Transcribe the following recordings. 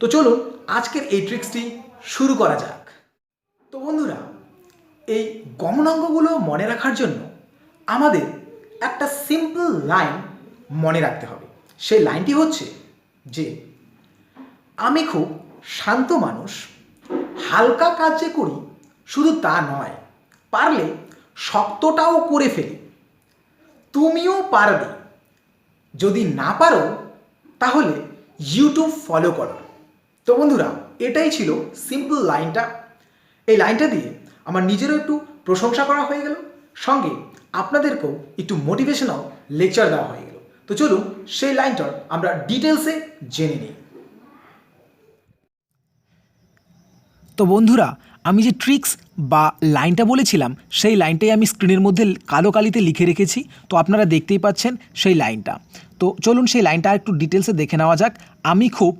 তো চলুন আজকের এই ট্রিক্সটি শুরু করা যাক। তো বন্ধুরা, এই গমনাঙ্গগুলো মনে রাখার জন্য আমাদের একটা সিম্পল লাইন মনে রাখতে হবে। সেই লাইনটি হচ্ছে যে, আমি খুব শান্ত মানুষ, হালকা কাজ যে করি শুধু তা নয়, পারলে শক্তটাও করে ফেলি। তুমিও পারবে। যদি না পারো, তাহলে ইউটিউব ফলো করো। তো বন্ধুরা, এটাই ছিল সিম্পল লাইনটা এই লাইনটা দিয়ে আমার নিজেরও একটু প্রশংসা করা হয়ে গেল, সঙ্গে আপনাদেরকেও একটু মোটিভেশনাল লেকচার দেওয়া হয়ে গেল। তো চলুন, সেই লাইনটার আমরা ডিটেলসে জেনে নিই। তো বন্ধুরা, আমি যে ট্রিক্স বা লাইনটা বলেছিলাম, সেই লাইনটাই আমি স্ক্রিনের মধ্যে কালো কালিতে লিখে রেখেছি, তো আপনারা দেখতেই পাচ্ছেন সেই লাইনটা তো চলুন সেই লাইনটা আর একটু ডিটেলসে দেখে নেওয়া যাক। আমি খুব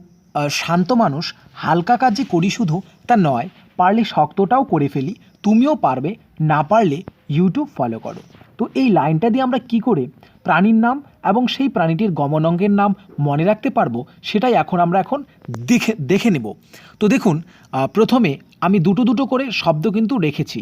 শান্ত মানুষ, হালকা কাজ যে করি শুধু, তা নয়, পারলে শক্তটাও করে ফেলি, তুমিও পারবে, না পারলে ইউটিউব ফলো করো। তো এই লাইনটা দিয়ে আমরা কি করে প্রাণীর নাম এবং সেই প্রাণীটির গমনাঙ্গের নাম মনে রাখতে পারব, সেটাই এখন আমরা এখন দেখে দেখে নেব। তো দেখুন প্রথমে আমি দুটো দুটো করে শব্দ কিন্তু রেখেছি।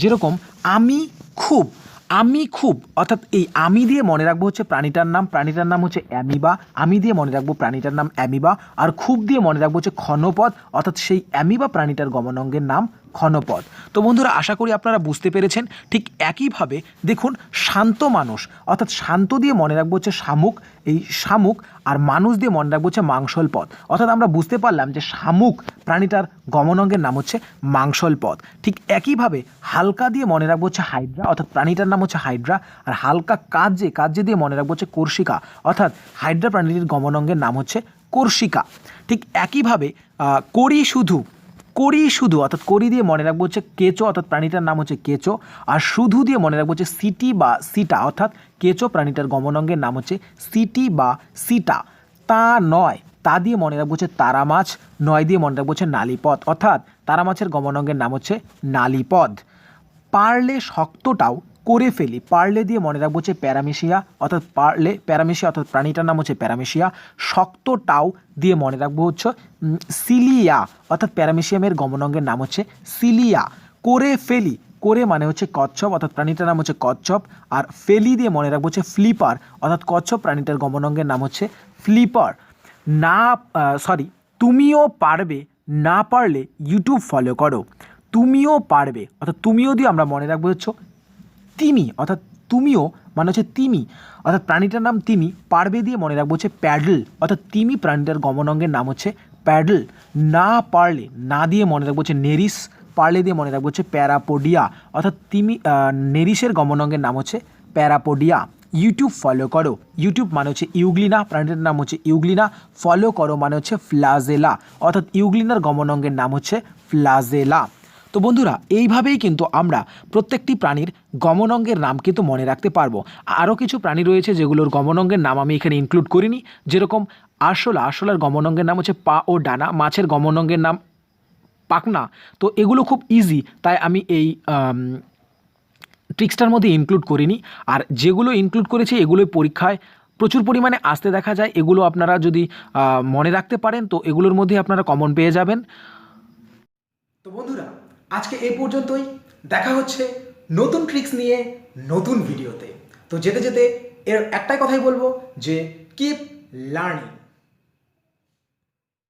যেরকম, আমি খুব আমি খুব, অর্থাৎ এই আমি দিয়ে মনে রাখব হচ্ছে প্রাণীটার নাম প্রাণীটার নাম হচ্ছে অ্যামিবা। আমি দিয়ে মনে রাখব প্রাণীটার নাম অ্যামিবা। আর খুব দিয়ে মনে রাখব হচ্ছে ক্ষণপথ, অর্থাৎ সেই অ্যামিবা প্রাণীটার গমনাঙ্গের নাম ক্ষণপদ তো বন্ধুরা, আশা করি আপনারা বুঝতে পেরেছেন, ঠিক একইভাবে দেখুন শান্ত মানুষ, অর্থাৎ শান্ত দিয়ে মনে রাখব হচ্ছে শামুক। এই শামুক আর মানুষ দিয়ে মনে রাখব হচ্ছে মাংসল পথ অর্থাৎ আমরা বুঝতে পারলাম যে শামুক প্রাণীটার গমনাঙ্গের নাম হচ্ছে মাংসল পথ ঠিক একইভাবে হালকা দিয়ে মনে রাখব হচ্ছে হাইড্রা, অর্থাৎ প্রাণীটার নাম হচ্ছে হাইড্রা, আর হালকা কাজে কাজে দিয়ে মনে রাখব হচ্ছে কর্ষিকা অর্থাৎ হাইড্রা প্রাণীটির গমনাঙ্গের নাম হচ্ছে কর্ষিকা ঠিক একইভাবে করি শুধু করি শুধু, অর্থাৎ করি দিয়ে মনে রাখব হচ্ছে কেঁচো, অর্থাৎ প্রাণীটার নাম হচ্ছে কেঁচো, আর শুধু দিয়ে মনে রাখব হচ্ছে সিটি বা সিটা, অর্থাৎ কেঁচো প্রাণীটার গমনাঙ্গের নাম হচ্ছে সিটি বা সিটা। তা নয়, তা দিয়ে মনে রাখব হচ্ছে তারা মাছ, নয় দিয়ে মনে রাখব হচ্ছে নালীপদ অর্থাৎ তারা মাছের গমনাঙ্গের নাম হচ্ছে নালিপদ পারলে শক্তটাও করে ফেলি। পারলে দিয়ে মনে রাখব হচ্ছে প্যারামেশিয়া, অর্থাৎ পারলে প্যারামেশিয়া, অর্থাৎ প্রাণীটার নাম হচ্ছে প্যারামেশিয়া। শক্ত টাও দিয়ে মনে রাখব হচ্ছে সিলিয়া, অর্থাৎ প্যারামেশিয়ামের গমনাঙ্গের নাম হচ্ছে সিলিয়া। করে ফেলি, করে মানে হচ্ছে কচ্ছপ, অর্থাৎ প্রাণীটার নাম হচ্ছে কচ্ছপ। আর ফেলি দিয়ে মনে রাখব হচ্ছে ফ্লিপার, অর্থাৎ কচ্ছপ প্রাণীটার গমনাঙ্গের নাম হচ্ছে ফ্লিপার। না সরি তুমিও পারবে, না পারলে ইউটিউব ফলো করো। তুমিও পারবে, অর্থাৎ তুমিও দিয়ে আমরা মনে রাখব হচ্ছে তিমি, অর্থাৎ তুমিও মানে হচ্ছে তিমি, অর্থাৎ প্রাণীটার নাম তিমি, পারবে দিয়ে মনে রাখব হচ্ছে প্যাডল, অর্থাৎ তিমি প্রাণীটার গমনাঙ্গের নাম হচ্ছে প্যাডল। না পারলে, না দিয়ে মনে রাখব হচ্ছে নেরিস পারলে দিয়ে মনে রাখব হচ্ছে প্যারাপোডিয়া, অর্থাৎ তিমি নেরিসের গমনাঙ্গের নাম হচ্ছে প্যারাপোডিয়া। ইউটিউব ফলো করো। ইউটিউব মানে হচ্ছে ইউগ্লিনা, প্রাণীটার নাম হচ্ছে ইউগ্লিনা। ফলো করো মানে হচ্ছে ফ্লাজেলা, অর্থাৎ ইউগ্লিনার গমনাঙ্গের নাম হচ্ছে ফ্লাজেলা। তো বন্ধুরা, এইভাবেই কিন্তু আমরা প্রত্যেকটি প্রাণীর গমনাঙ্গের নাম কিন্তু মনে রাখতে পারব। আরও কিছু প্রাণী রয়েছে যেগুলোর গমনাঙ্গের নাম আমি এখানে ইনক্লুড করিনি। যেরকম আরশোলা, আরশোলার গমনাঙ্গের নাম হচ্ছে পা ও ডানা, মাছের গমনাঙ্গের নাম পাকনা তো এগুলো খুব ইজি তাই আমি এই ট্রিক্সটার মধ্যে ইনক্লুড করিনি। আর যেগুলো ইনক্লুড করেছি, এগুলোই পরীক্ষায় প্রচুর পরিমাণে আসতে দেখা যায়। এগুলো আপনারা যদি মনে রাখতে পারেন, তো এগুলোর মধ্যে আপনারা কমন পেয়ে যাবেন। তো বন্ধুরা আজকে এই পর্যন্তই। দেখা হচ্ছে নতুন ট্রিক্স নিয়ে নতুন ভিডিওতে তো। যেতে যেতে এর একটাই কথাই বলব যে কিপ লার্নিং